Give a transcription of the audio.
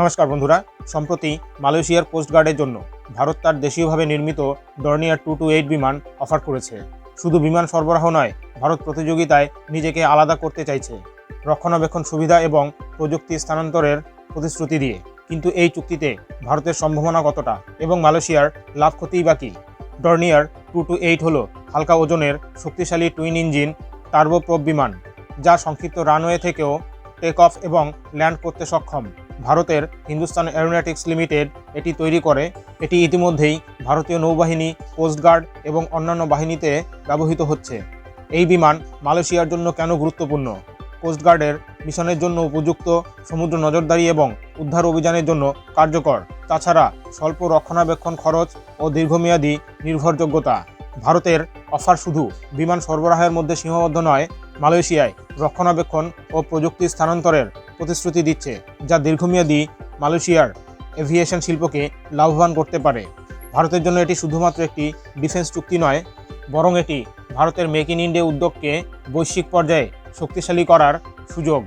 নমস্কার বন্ধুরা, সম্প্রতি মালয়েশিয়ার কোস্টগার্ডের জন্য ভারত তার দেশীয়ভাবে নির্মিত ডর্নিয়ার টু টু এইট বিমান অফার করেছে। শুধু বিমান সরবরাহ নয়, ভারত প্রতিযোগিতায় নিজেকে আলাদা করতে চাইছে। রক্ষণাবেক্ষণ সুবিধা এবং প্রযুক্তি স্থানান্তরের প্রতিশ্রুতি দিয়ে। কিন্তু এই চুক্তিতে ভারতের সম্ভাবনা কতটা এবং মালয়েশিয়ার লাভ ক্ষতিই বা কী? ডর্নিয়ার টু টু এইট হল হালকা ওজনের শক্তিশালী টুইন ইঞ্জিন টার্বোপ্রোপ বিমান, যা সংক্ষিপ্ত রানওয়ে থেকেও টেক অফ এবং ল্যান্ড করতে সক্ষম। ভারতের হিন্দুস্তান এরোনটিক্স লিমিটেড এটি তৈরি করে। এটি ইতিমধ্যেই ভারতীয় নৌবাহিনী কোস্টগার্ড এবং অন্যান্য বাহিনীতে ব্যবহৃত হচ্ছে। এই বিমান মালয়েশিয়ার জন্য কেন গুরুত্বপূর্ণ? কোস্টগার্ডের মিশনের জন্য উপযুক্ত সমুদ্র নজরদারি এবং উদ্ধার অভিযানের জন্য কার্যকর। তাছাড়া স্বল্প রক্ষণাবেক্ষণ খরচ ও দীর্ঘমেয়াদী নির্ভরযোগ্যতা। ভারতের অফার শুধু বিমান সরবরাহের মধ্যে সীমাবদ্ধ নয়, মালয়েশিয়ায় রক্ষণাবেক্ষণ ও প্রযুক্তি স্থানান্তরের প্রতিশ্রুতি দিচ্ছে, যা দীর্ঘমেয়াদী মালয়েশিয়ার এভিয়েশন শিল্পকে লাভবান করতে পারে। ভারতের জন্য এটি শুধুমাত্র একটি ডিফেন্স চুক্তি নয়, বরং এটি ভারতের মেক ইন ইন্ডিয়া উদ্যোগকে বৈশ্বিক পর্যায়ে শক্তিশালী করার সুযোগ।